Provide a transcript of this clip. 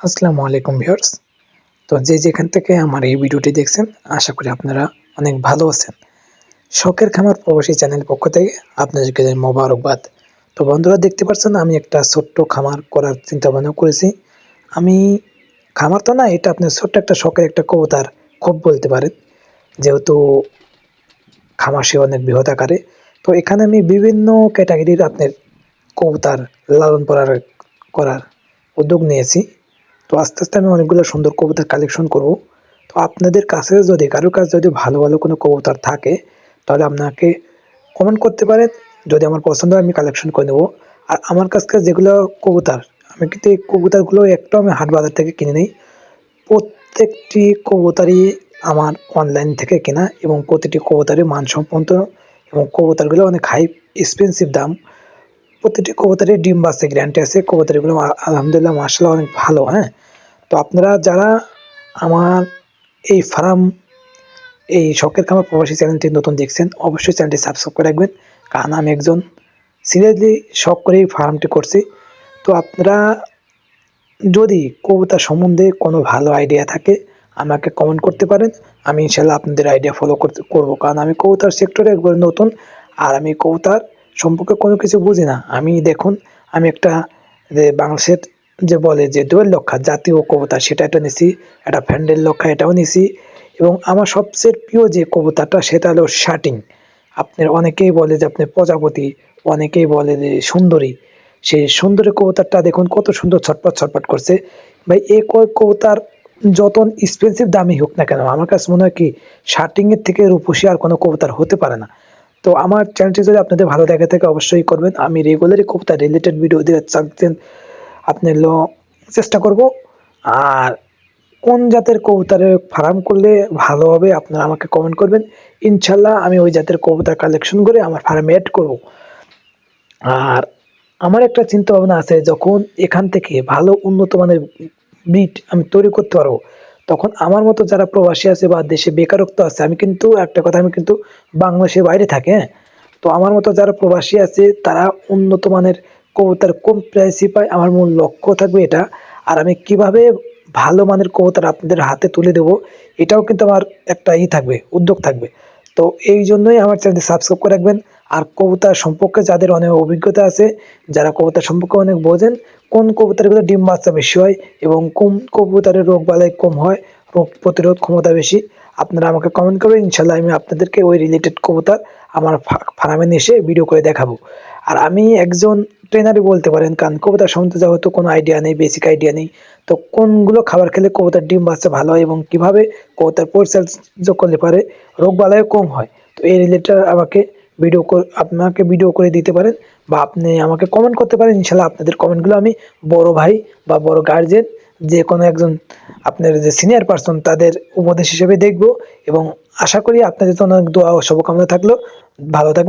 আসসালামু আলাইকুম ভিউয়ার্স। তো যে যেখান থেকে আমার এই ভিডিওটি দেখছেন, আশা করি আপনারা অনেক ভালো আছেন। শখের খামার প্রবাসী চ্যানেল পক্ষ থেকে আপনাদেরকে মোবারকবাদ। তো বন্ধুরা, দেখতে পাচ্ছেন আমি একটা ছোট্ট খামার করার চিন্তা ভাবনা করেছি। আমি, খামার তো না, এটা আপনার ছোট্ট একটা শখের একটা কবুতার, খুব বলতে পারেন। যেহেতু খামার সে অনেক বৃহৎ আকারে। তো এখানে আমি বিভিন্ন ক্যাটাগরির আপনার কবুতার লালন পালন করার উদ্যোগ নিয়েছি। তো আস্তে আস্তে আমি অনেকগুলো সুন্দর কবুতর কালেকশন করব। তো আপনাদের কাছে যদি, কারোর কাছে যদি ভালো ভালো কোনো কবুতর থাকে, তাহলে আপনাকে কমেন্ট করতে পারেন। যদি আমার পছন্দ হয়, আমি কালেকশন করে নেব। আর আমার কাছ থেকে যেগুলো কবুতর, আমি কিন্তু এই কবুতরগুলো একটু আমি হাট বাজার থেকে কিনে নিই। প্রত্যেকটি কবুতরই আমার অনলাইন থেকে কেনা এবং প্রতিটি কবুতরই মানসম্পন্ন এবং কবুতরগুলো অনেক হাই এক্সপেন্সিভ দাম। প্রতিটি কবুতরের ডিম বাচ্চা গ্যারান্টি আছে। কবুতরগুলো আলহামদুলিল্লাহ মার্শাল্লাহ অনেক ভালো হ্যাঁ? তো আপনারা যারা আমার এই ফার্ম, এই শখের খামার প্রবাসী চ্যানেলটি নতুন দেখছেন, অবশ্যই চ্যানেলটি সাবস্ক্রাইব করে রাখবেন। কারণ আমি একজন সিরিয়াসলি শখ করে এই ফার্মটি করছি। তো আপনারা যদি কবিতা সম্বন্ধে কোনো ভালো আইডিয়া থাকে, আমাকে কমেন্ট করতে পারেন। আমি ইনশাল্লাহ আপনাদের আইডিয়া ফলো করতে করব। কারণ আমি কবিতার সেক্টরে একবার নতুন, আর আমি কবিতার সম্পর্কে কোনো কিছু বুঝি না। আমি দেখুন, আমি একটা বাংলাদেশের যে বলে যে দোয়েল লক্ষা, জাতীয় কবিতা সেটা একটা নিছি, একটা ফ্যান্ডেল লক্ষা, এটাও নিছি। এবং আমার সবচেয়ে প্রিয় যে কবিতাটা সেটা হলো শার্টিং আপনার অনেকেই বলে যে আপনি প্রজাপতি, অনেকেই বলে যে সুন্দরী। সেই সুন্দরী কবুতরটা দেখুন, কত সুন্দর ছটপট ছটপট করছে। ভাই, এই কবুতার যত এক্সপেন্সিভ দামি হোক না কেন, আমার কাছে মনে হয় কি শার্টিংয়ের থেকে রূপসী আর কোনো কবুতার হতে পারে না। তো আমার চ্যানেলটি যদি আপনাদের ভালো দেখে থাকে অবশ্যই করবেন। আমি রেগুলারই কবুতার রিলেটেড ভিডিও দিয়ে আপনি লো চেষ্টা করব। আর কোন জাতের কবুতরের ফার্ম করলে ভালো হবে আপনারা আমাকে কমেন্ট করবেন। ইনশাল্লাহ আমি ওই জাতের কবুতর কালেকশন করে আমার ফার্মে অ্যাড করব। আর আমার একটা চিন্তা ভাবনা আছে, যখন এখান থেকে ভালো উন্নত মানের বিট আমি তৈরি করতে পারব তখন আমার মতো যারা প্রবাসী আছে বা দেশে বেকারত্ব আছে, আমি কিন্তু একটা কথা, আমি কিন্তু বাংলাদেশের বাইরে থাকি হ্যাঁ? তো আমার মতো যারা প্রবাসী আছে, তারা উন্নত মানের কবুতর কম প্রাইসই পায়। আমার মূল লক্ষ্য থাকবে এটা। আর আমি কীভাবে ভালো মানের কবুতর আপনাদের হাতে তুলে দেবো, এটাও কিন্তু আমার একটা ই থাকবে, উদ্যোগ থাকবে। তো এই জন্যই আমার চ্যানেলটি সাবস্ক্রাইব করে রাখবেন। আর কবুতর সম্পর্কে যাদের অনেক অভিজ্ঞতা আছে, যারা কবুতর সম্পর্কে অনেক বোঝেন, কোন কবুতরগুলো ডিম বাচ্চা বেশি হয় এবং কোন কবুতরের রোগ বালাই কম হয়, রোগ প্রতিরোধ ক্ষমতা বেশি, আপনারা আমাকে কমেন্ট করবেন ইনশাল্লাহ আমি আপনাদেরকে ওই রিলেটেড কবুতর আমার ফার্মে এসে ভিডিও করে দেখাবো। আর আমি একজন ট্রেনারই বলতে পারেন, কারণ কবুতর সম্বন্ধে যেহেতু কোনো আইডিয়া নেই বেসিক আইডিয়া নেই, তো কোনগুলো খাবার খেলে কবুতর ডিম বাচ্চা ভালো হয় এবং কীভাবে কবুতর পরিচর্যা করলে পারে, রোগ বালাইও কম হয়। তো এই রিলেটেড আমাকে ভিডিও আপনাকে ভিডিও করে দিতে পারেন বা আপনি আমাকে কমেন্ট করতে পারেন, ইনশাল্লাহ আপনাদের কমেন্টগুলো আমি বড় ভাই বা বড় গার্জেন যে কোনো একজন আপনার যে সিনিয়র পার্সন তাদের উপদেশ হিসেবে দেখব এবং আশা করি আপনাদের তো অনেক দোয়া ও শুভকামনা থাকল। ভালো থাকবেন।